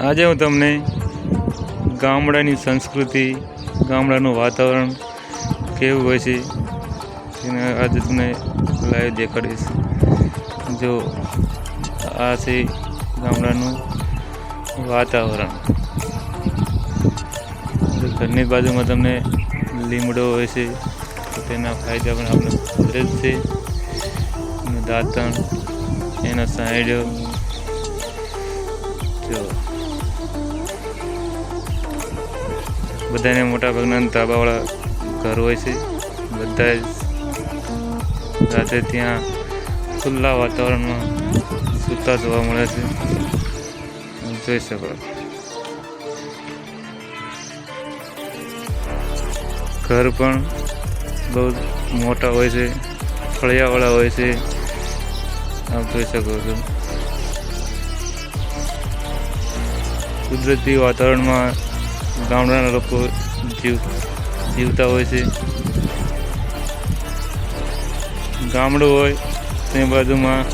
આજે હું તમને ગામડાની સંસ્કૃતિ, ગામડાનું વાતાવરણ કેવું હોય છે તેને આજે તમને લાઈવ દેખાડીશ. જો આ છે ગામડાનું વાતાવરણ. ઘરની બાજુમાં તમને લીમડો હોય છે, તો તેના ફાયદા પણ આપણે જ છે. દાંતણ, એનો સાઈડ. જો બધાને મોટાભાગના ધાબાવાળા ઘર હોય છે. બધા જ રાતે ત્યાં ખુલ્લા વાતાવરણમાં સૂતા જોવા મળે છે. જોઈ શકો ઘર પણ બહુ મોટા હોય છે, ફળિયાવાળા હોય છે. આપ જોઈ શકો છો. કુદરતી વાતાવરણમાં ગામડાના લોકો જીવ, જીવતા હોય છે. ગામડું હોય તે બાજુમાં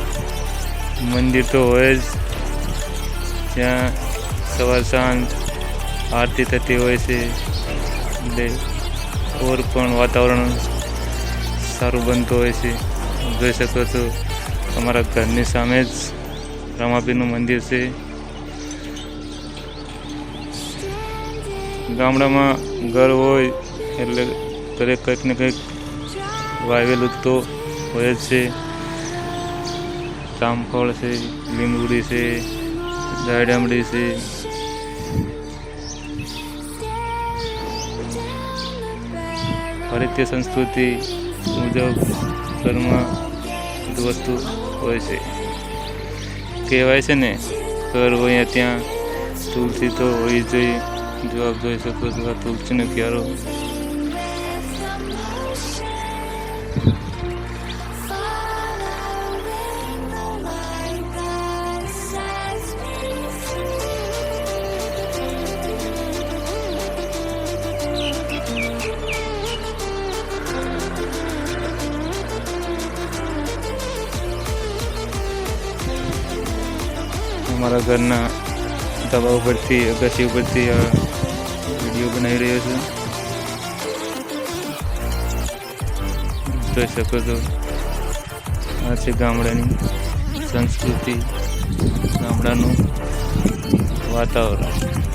મંદિર તો હોય જ. ત્યાં સવાર સાંજ આરતી થતી હોય છે. એટલે ઓર પણ વાતાવરણ સારું બનતું હોય છે. જોઈ શકો છો તમારા ઘરની સામે જ રમાપીનું મંદિર છે. ગામડામાં ઘર હોય એટલે ઘરે કંઈક ને કંઈક વાવેલું તો હોય જ છે. જામફળ છે, લીંબુડી છે દાડમડી છે. ભારતીય સંસ્કૃતિ મુજબ ઘરમાં બધું વસ્તુ હોય છે. કહેવાય છે ને, ઘર હોય ત્યાં તુલસી તો હોવી જોઈએ. જો આપ જોઈ શકો છો આ તુલસીનો ક્યારો અમારા ઘરના ધાબા ઉપરથી અગાસી ઉપરથી વીડિયો બનાવી રહ્યો છું. જોઈ શકો છો. આ છે ગામડાની સંસ્કૃતિ ગામડાનું વાતાવરણ.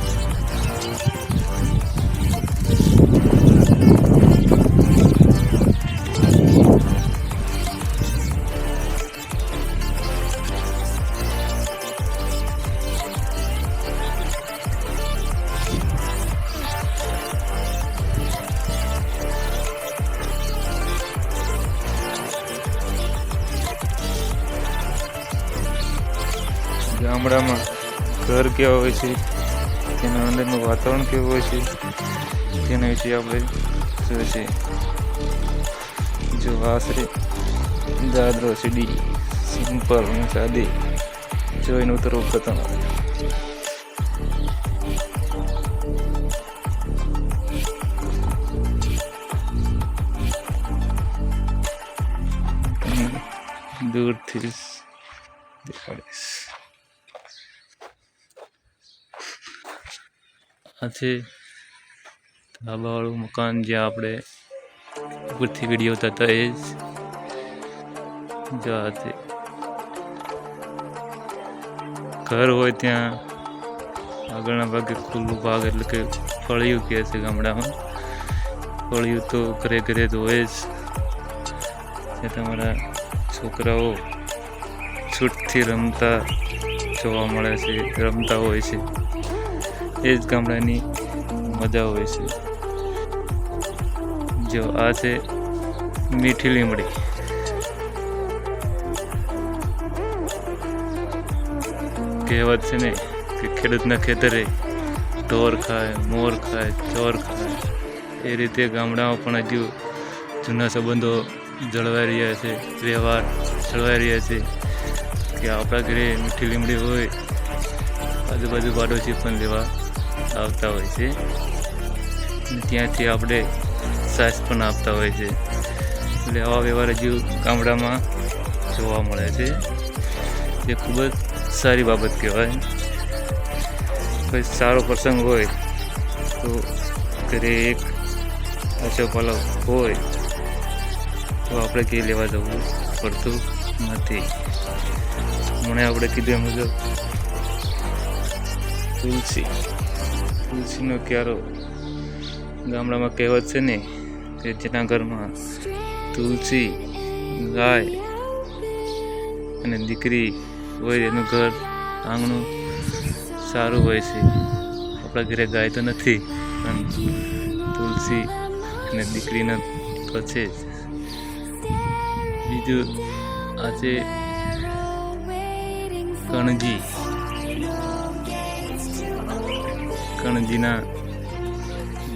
ગામડામાં ઘર કેવા હોય છે, તેના અંદરનું વાતાવરણ કેવું હોય છે, તેના વિશે આપણે જોઈશે જો આશરે દાદરો સીડી સિમ્પલ અને સાદી. જોઈને ઉતરવું પ્રથમ દૂરથી દેખાડીશ. છે ધાબાવાળું મકાન જ્યાં આપણે ઉપરથી વીડિયો હતા એ જ જો આ ઘર હોય ત્યાં આગળના ભાગે ખુલ્લું ભાગ એટલે કે ફળિયું કહે છે ગામડામાં. ફળિયું તો ઘરે ઘરે તો હોય જ તમારા છોકરાઓ છૂટથી રમતા જોવા મળે છે, રમતા હોય છે. એ જ ગામડાની મજા હોય છે. જો આ છે મીઠી લીમડી. કહેવત છે ને કે ખેડૂતના ખેતરે ઢોર ખાય, મોર ખાય, ચોર ખાય. એ રીતે ગામડામાં પણ હજુ જૂના સંબંધો જળવાઈ રહ્યા છે, વ્યવહાર જળવાઈ રહ્યા છે કે આપણા ઘરે મીઠી લીમડી હોય, આજુબાજુ પાડોશી પણ લેવા આવતા હોય છે. ત્યાંથી આપણે સાસ પણ આપતા હોય છે. એટલે આવા વ્યવહાર હજુ ગામડામાં જોવા મળે છે. જે ખૂબ જ સારી બાબત કહેવાય. કોઈ સારો પ્રસંગ હોય તો ઘરે એક આચો પલવ હોય તો આપણે કે લેવા જવું પડતું નથી. મને આપણે કીધું એ મુજબ તુલસી. તુલસીનો ક્યારો ગામડામાં કહેવત છે ને કે જેના ઘરમાં તુલસી, ગાય અને દીકરી હોય એનું ઘર આંગણું સારું હોય છે. આપણા ઘરે ગાય તો નથી, પણ તુલસી અને દીકરીના તો છે બીજું આજે કણજી કણજીના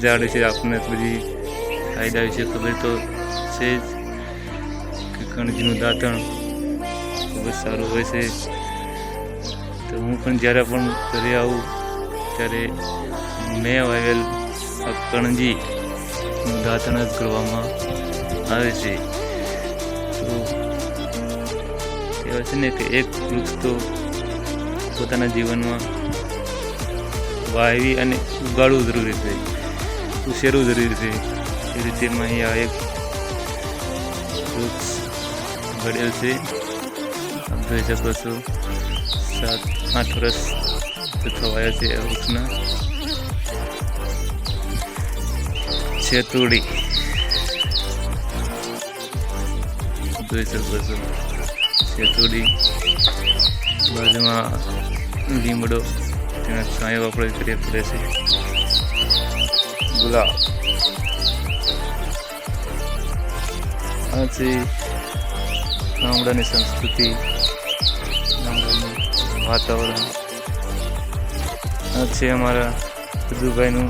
ઝાડ વિશે આપણને બધી ફાયદા વિશે ખબર તો છે જ કે કણજીનું દાંતણ ખૂબ જ સારું હોય છે. તો હું પણ જ્યારે પણ ઘરે આવું, ત્યારે મેં વાવેલ આ કણજીનું દાંતણ જ કરવામાં આવે છે. તો કહેવાય છે ને કે એક વૃક્ષ તો પોતાના જીવનમાં વાવી અને ઉગાડવું જરૂરી છે. ઉછેરવું જરૂરી છે. એ રીતે અહીંયા એક વૃક્ષ ઘડેલ છે. આપ જોઈ શકો છો. સાત, આઠ વર્ષ થવાયા છે આ વૃક્ષના. છેતુડી. જોઈ શકો છો. છેતુડી. બાજુમાં લીમડો. તેના કાંઈ આપણે કરીએ પડે છે. ગુલાબ. પછી ગામડાની સંસ્કૃતિ, ગામડાનું વાતાવરણ. આ છે અમારા દુભાઈનું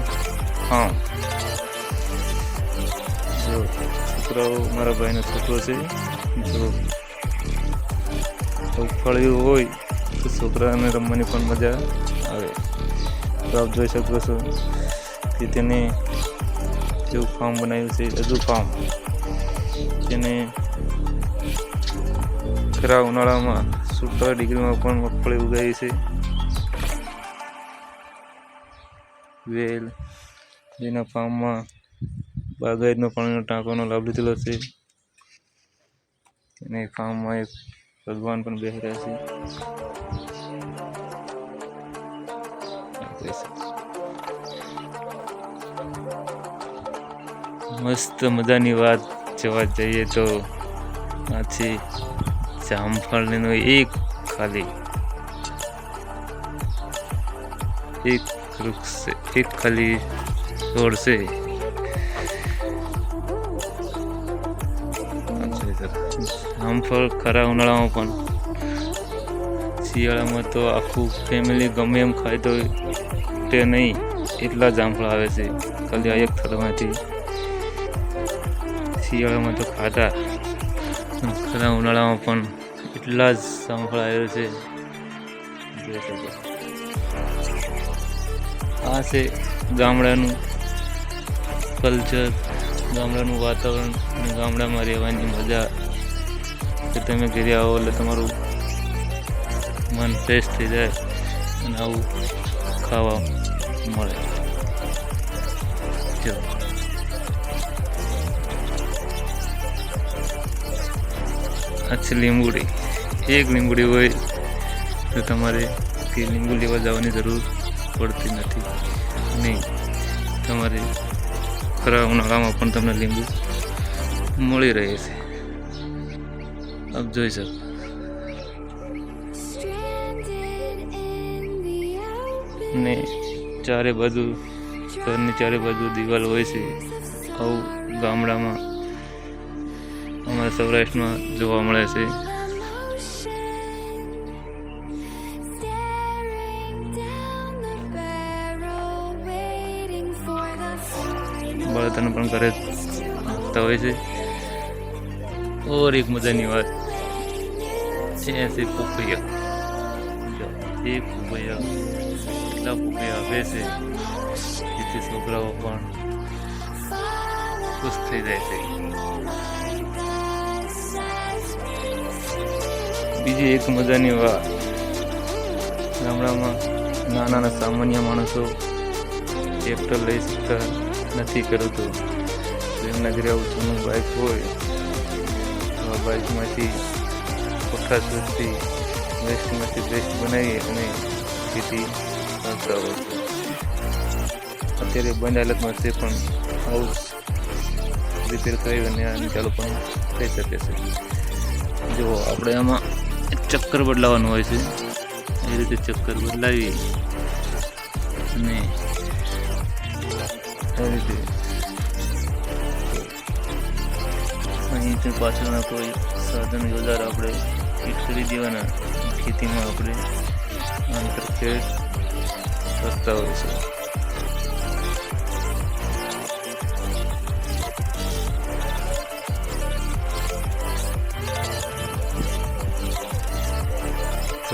ફાર્મ. જો છોકરાઓ મારા ભાઈનો છોકરો છે, જો ફળ્યું હોય તો છોકરાને રમવાની પણ મજા આવે તો આપ જોઈ શકો છો કે તેને જેવું ફાર્મ બનાવ્યું છે હજુ ફાર્મ, તેને ખરા ઉનાળામાં સુડતાલીસ ડિગ્રીમાં પણ મગફળી ઉગાવી છે. વેલ, જેના ફાર્મમાં બાગાયતનો પાણીનો ટાંકોનો લાભ લીધેલો છે. અને ફાર્મમાં એક ભગવાન પણ બેસી રહ્યા છે. મસ્ત મજાની વાત જોવા જઈએ તો આથી જામફળનો એક ખાલી, એક વૃક્ષ એક ખાલી છોડ. જામફળ ખરા ઉનાળામાં પણ શિયાળામાં તો આખું ફેમિલી ગમે એમ ખાય તો તે નહીં, એટલા જામફળ આવે છે ખાલી આ એક થડમાંથી શિયાળામાં તો ખાતા ખરા ઉનાળામાં પણ એટલા જ જામફળ છે. આ છે ગામડાનું કલ્ચર ગામડાનું વાતાવરણ અને ગામડામાં રહેવાની મજા. કે તમે ઘરે આવો એટલે તમારું મન ફ્રેશ થઈ જાય અને આવું ખાવા મળે. જો આ છે લીંબુડી. એક લીંબુડી હોય તો તમારે તે લીંબુ લેવા જવાની જરૂર પડતી નથી. નહીં તમારે ખરા ઉનાળામાં પણ તમને લીંબુ મળી રહે છે. આપ જોઈ શકો. ને ચારે બાજુ ઘરની ચારે બાજુ દિવાલ હોય છે. આવું ગામડામાં અમારા સૌરાષ્ટ્રમાં જોવા મળે છે. બળતણ પણ ઘરે આપતા હોય છે. ઓર એક મજાની વાત. છે છે પોપૈયા. એ પોપૈયા. એટલા પોપૈયા આપે છે. જેથી છોકરાઓ પણ ખુશ થઈ જાય છે. બીજી એક મજાની વાત ગામડામાં નાના નાના સામાન્ય માણસો ટ્રેક્ટર લઈ શકતા નથી ખેડૂતો એમના ઘરે આવું જૂનું બાઇક હોય, તો બાઇકમાંથી કોઠાસ વસ્તી વેસ્ટમાંથી બેસ્ટ બનાવી અને ખેતી કરતા હોય છે. અત્યારે બંધ હાલતમાં છે પણ આવું રિપેર કરાવી અને ચાલુ પણ થઈ શકે છે. જો આપણે આમાં ચક્કર બદલાવાનું હોય છે. એ રીતે ચક્કર બદલાવી અને એ રીતે અહીંથી પાછળના કોઈ સાધન યોજાર આપણે ફિટ દેવાના. ખેતીમાં આપણે આંતરખેડ કરતા હોય છે.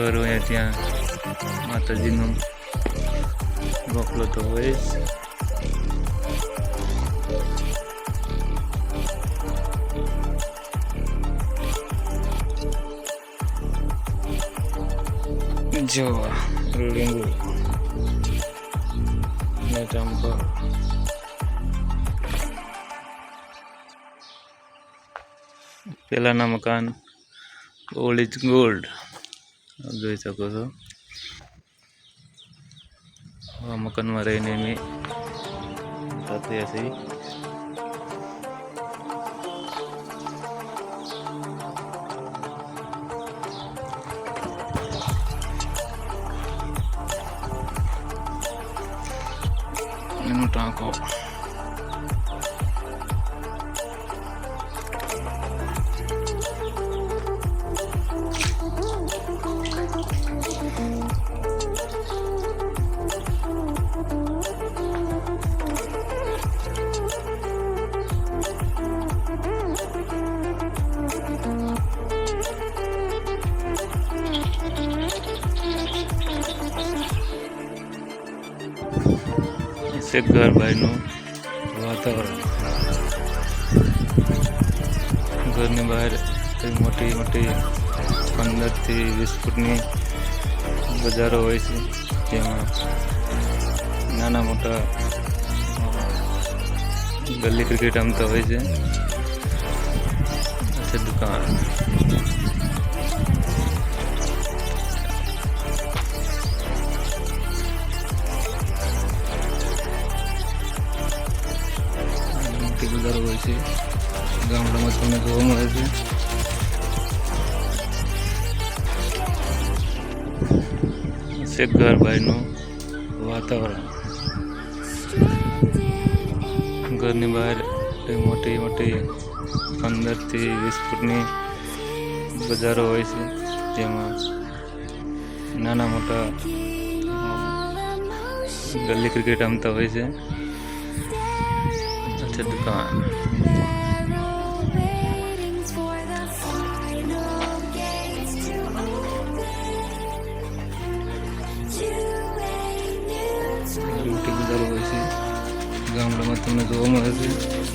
ઘર હોય ત્યાં માતાજીનું ગોખલો તો હોય જ જો લીંબુ ને ચંપા પેલાના મકાન ઓલ્ડ ઇઝ ગોલ્ડ જોઈ શકો છો આ મકાનમાં રહીને મેં સાથે હશે એનો ટાંકો શેખરભાઈનું વાતાવરણ. ઘરની બહાર મોટી મોટી પંદરથી વીસ ફૂટની બજારો હોય છે, જેમાં નાના મોટા ગલી ક્રિકેટ રમતા હોય છે. છે દુકાન. મોટી બજારો હોય છે. ગામડામાં તમને જોવા મળે છે. શેખરભાઈનું વાતાવરણ. ઘરની બહાર મોટી મોટી પંદરથી વીસ ફૂટની બજારો હોય છે, જેમાં નાના મોટા ગલ્લી ક્રિકેટ રમતા હોય છે. આ છે દુકાન મોટી બજારો હોય છે ગામડામાં તમને જોવા મળે છે